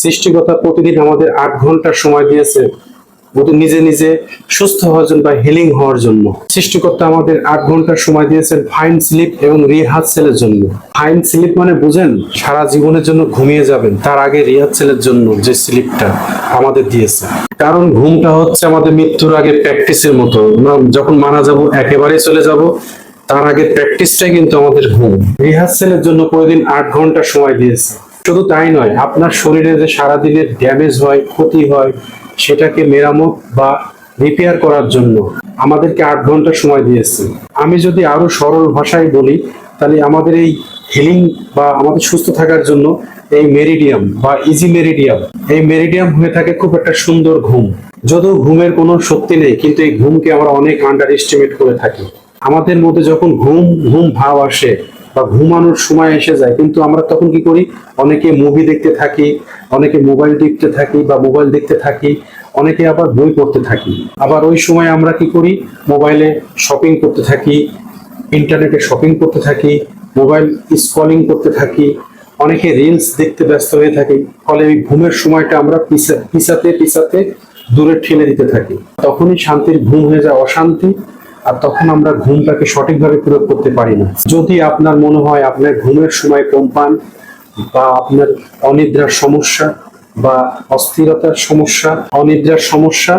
সৃষ্টিকর্তা প্রতিদিন আমাদের আট ঘণ্টার সময় দিয়েছে। ওদের নিজে নিজে সুস্থ হওয়ার জন্য বা হিলিং হওয়ার জন্য। সৃষ্টিকর্তা আমাদের আট ঘণ্টার সময় দিয়েছেন ফাইন স্লিপ এবং রিহার্সেলের জন্য। ফাইন স্লিপ মানে বুঝেন, সারা জীবনের জন্য ঘুমিয়ে যাবেন। তার আগে রিহার্সেলের জন্য যে স্লিপটা আমাদের দিয়েছে। কারণ ঘুমটা হচ্ছে আমাদের মৃত্যুর আগে প্র্যাকটিসের মতো। যখন মারা যাব, একেবারে চলে যাব, তার আগে প্র্যাকটিসটাই কিন্তু আমাদের ঘুম। রিহার্সেলের জন্য প্রতিদিন আট ঘণ্টা সময় দিয়েছে। শুধু তাই নয়, আপনার শরীরে যে সারাদিনের ড্যামেজ হয়, ক্ষতি হয়, সেটাকে মেরামত বা রিপেয়ার করার জন্য আমাদেরকে আট ঘণ্টা সময় দিয়েছে। আমি যদি আরও সরল ভাষায় বলি, তাহলে আমাদের এই হিলিং বা আমাদের সুস্থ থাকার জন্য এই মেরিডিয়াম বা ইজি মেরিডিয়াম এই মেরিডিয়াম হয়ে থাকে খুব একটা সুন্দর ঘুম। যদিও ঘুমের কোনো শক্তি নেই, কিন্তু এই ঘুমকে আমরা অনেক আন্ডার এস্টিমেট করে থাকি। আমাদের মধ্যে যখন ঘুম ঘুম ভাব আসে বা ঘুমানোর সময় এসে যায়। কিন্তু আমরা তখন কি করি? অনেকে মুভি দেখতে থাকি, অনেকে মোবাইল দেখতে থাকি বা মোবাইল দেখতে থাকি, অনেকে আবার বই পড়তে থাকি। আবার ওই সময় আমরা কি করি? মোবাইলে শপিং করতে থাকি ইন্টারনেটে শপিং করতে থাকি মোবাইল স্ক্রলিং করতে থাকি, অনেকে রিলস দেখতে ব্যস্ত হয়ে থাকি, ফলে এই ঘুমের সময়টা আমরা পিছাতে পিছাতে দূরে ঠেলে দিতে থাকি। তখনই শান্তির ঘুম হয়ে যায়, অশান্তি আর তখন আমরা ঘুমটাকে সঠিকভাবে প্রয়োগ করতে পারি না। যদি আপনার মনে হয় আপনার ঘুমের সময় কম পান বা আপনার অনিদ্রার সমস্যা বা অস্থিরতার সমস্যা, অনিদ্রার সমস্যা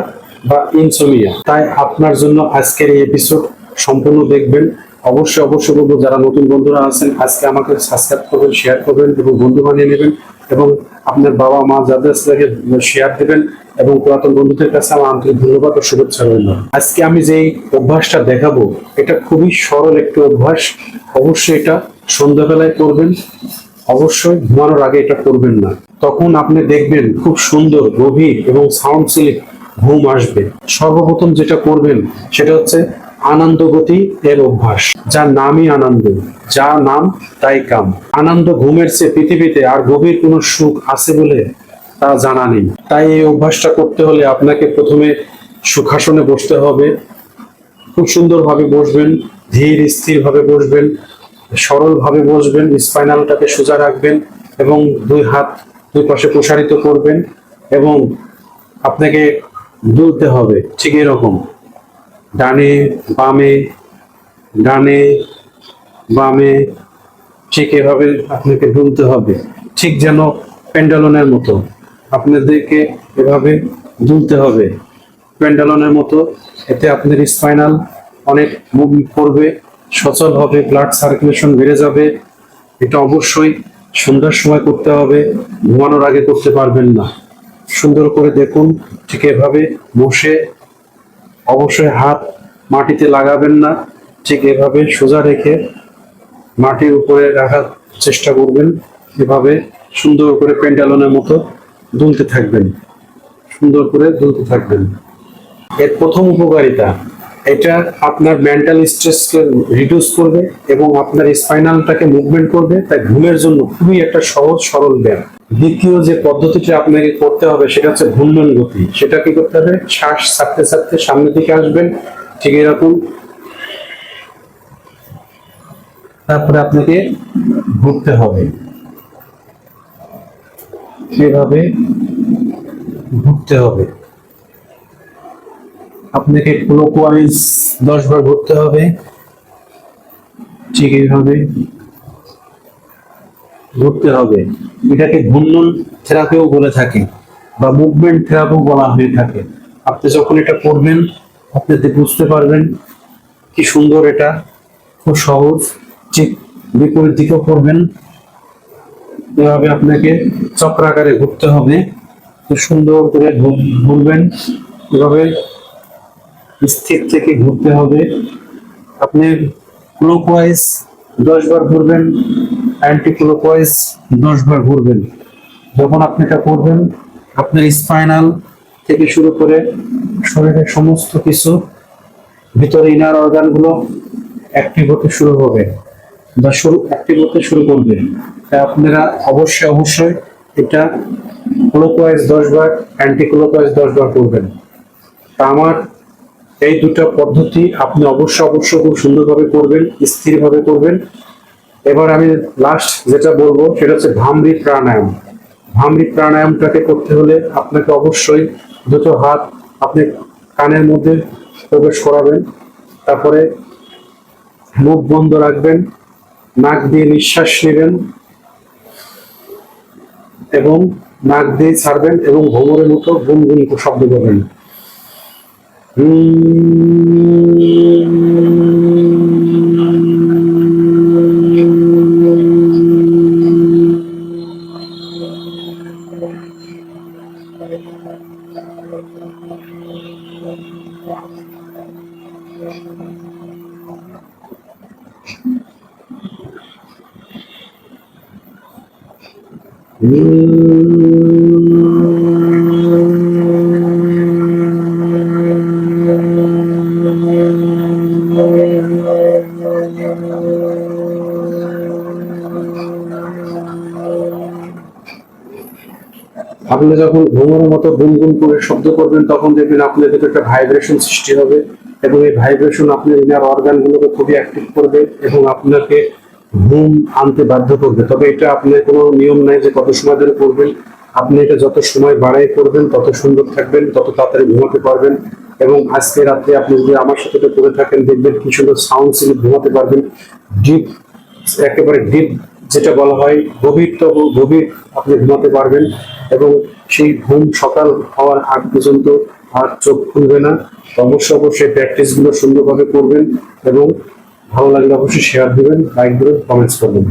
বা ইনসোমিয়া তাই আপনার জন্য আজকের এই এপিসোড সম্পূর্ণ দেখবেন। অবশ্যই অবশ্যই বলব, যারা নতুন বন্ধুরা আছেন, আজকে আমাকে সাবস্ক্রাইব করবেন শেয়ার করবেন এবং বন্ধু বানিয়ে নেবেন এবং আপনার বাবা মা যাদের শেয়ার দেবেন এবং পুরাতন বন্ধুদের কাছে আমার আন্তরিক ধন্যবাদ ও শুভেচ্ছা রইল। আজকে আমি যেই অভ্যাসটা দেখাবো, এটা খুবই সরল একটি অভ্যাস। অবশ্যই এটা সন্ধ্যাবেলায় করবেন, অবশ্যই ঘুমানোর আগে এটা করবেন না। তখন আপনি দেখবেন খুব সুন্দর, গভীর এবং সাউন্ড স্লিপ ঘুম আসবে। সর্বপ্রথম যেটা করবেন, সেটা হচ্ছে আনন্দ গতি এর অভ্যাস। যার নামই আনন্দ যা নাম তাই কাম। আনন্দ ঘুমের চেয়ে পৃথিবীতে আর গভীর কোনো সুখ আছে বলে তা জানা নেই। তাই এই অভ্যাসটা করতে হলে আপনাকে প্রথমে সুখাসনে বসতে হবে। খুব সুন্দরভাবে বসবেন, ধীর স্থিরভাবে বসবেন, সরলভাবে বসবেন স্পাইনালটাকে সোজা রাখবেন এবং দুই হাত দুই পাশে প্রসারিত করবেন এবং আপনাকে দুলতে হবে ঠিক এরকম। ডানে, বামে ডানে, বামে ঠিক এভাবে আপনাকে দুলতে হবে, ঠিক যেন পেন্ডালনের মতো। আপনাদেরকে এভাবে দুলতে হবে। পেন্ডালনের মতো, এতে আপনাদের স্পাইনাল অনেক মুভ করবে, সচল হবে, ব্লাড সার্কুলেশন বেড়ে যাবে। এটা অবশ্যই সন্ধ্যার সময় করতে হবে, ঘুমানোর আগে করতে পারবেন না। সুন্দর করে দেখুন, ঠিক এভাবে বসে অবশ্যই হাত মাটিতে লাগাবেন না, ঠিক এভাবে সোজা রেখে মাটির উপরে রাখার চেষ্টা করবেন। এভাবে সুন্দর করে পেন্ডালনের মতো দুলতে থাকবেন। সুন্দর করে দুলতে থাকবেন। এর প্রথম উপকারিতা, এটা আপনার মেন্টাল স্ট্রেসকে রিডিউস করবে এবং আপনার স্পাইনালটাকে মুভমেন্ট করবে, তাই ঘুমের জন্য খুবই একটা সহজ, সরল ব্যায়াম। দ্বিতীয় যে পদ্ধতিটা আপনাকে করতে হবে, সেটা হচ্ছে ঘূর্ণন গতি। সেটা কি করতে হবে? শ্বাস ছাড়তে ছাড়তে সামনের দিকে আসবেন, ঠিক এরকম। তারপরে আপনাকে ঘুরতে হবে। এভাবে ঘুরতে হবে। আপনাকে ক্লোকওয়াইজ দশ বার ঘুরতে হবে। ঠিক এইভাবে ঘুরতে হবে। এটাকে ঘূর্ণন থেরাপিও বলে থাকে বা মুভমেন্ট থেরাপিও বলা হয়ে থাকে। আপনি যখন এটা করবেন আপনি বুঝতে পারবেন কি সুন্দর এটা, খুব সহজ। ঠিক বিপরীত দিকেও করবেন এভাবে আপনাকে চক্রাকারে ঘুরতে হবে। সুন্দর করে ঘুরবেন। এভাবে স্থির থেকে ঘুরতে হবে। আপনি ক্লোকওয়াইজ দশ বার ঘুরবেন অ্যান্টি ক্লোকওয়াইজ দশ বার ঘুরবেন। যখন আপনি এটা করবেন, আপনার স্পাইনাল থেকে শুরু করে শরীরের সমস্ত কিছু, ভিতরে ইনার অর্গানগুলো অ্যাক্টিভ হতে শুরু হবে। বা শুরু অ্যাক্টিভ হতে শুরু করবে। তাই আপনারা অবশ্যই অবশ্যই এটা ক্লোকওয়াইজ দশ বার অ্যান্টি ক্লোকওয়াইজ দশ বার করবেন। তা আমার এই দুটো পদ্ধতি আপনি অবশ্যই অবশ্যই খুব সুন্দরভাবে করবেন, স্থিরভাবে করবেন। এবার আমি লাস্ট যেটা বলব, সেটা হচ্ছে ভামরি প্রাণায়াম। ভামরি প্রাণায়ামটাকে করতে হলে আপনাকে অবশ্যই দুটো হাত আপনি কানের মধ্যে প্রবেশ করাবেন, তারপরে মুখ বন্ধ রাখবেন নাক দিয়ে নিঃশ্বাস নেবেন এবং নাক দিয়ে ছাড়বেন এবং ভ্রমরের মতো গুনগুন শব্দ করবেন। আপনি যখন ঘুমের মতো গুনগুন করে শব্দ করবেন, তখন দেখবেন আপনার ভিতরে একটা ভাইব্রেশন সৃষ্টি হবে এবং এই ভাইব্রেশন আপনার ইনার অর্গানগুলোকে খুবই অ্যাক্টিভ করবে এবং আপনাকে ঘুম আনতে বাধ্য করবে। তবে এটা আপনার কোনো নিয়ম নাই যে কত সময় ধরে করবেন আপনি এটা যত সময় বাড়াই করবেন তত সুন্দর থাকবেন, তত তাড়াতাড়ি ঘুমাতে পারবেন এবং আজকে রাত্রে আপনি যদি আমার সাথে এটা করে থাকেন, দেখবেন কি সুন্দর সাউন্ড স্লিপ ঘুমাতে পারবেন। ডিপ একেবারে ডিপ যেটা বলা হয়, গভীর গভীরতম গভীর আপনি ঘুমাতে পারবেন এবং সেই ঘুম সকাল হওয়ার আগ পর্যন্ত আর চোখ খুলবে না। তো অবশ্যই প্র্যাকটিসগুলো সুন্দরভাবে করবেন এবং ভালো লাগলে অবশ্যই শেয়ার দিবেন লাইক দিবেন কমেন্টস করবেন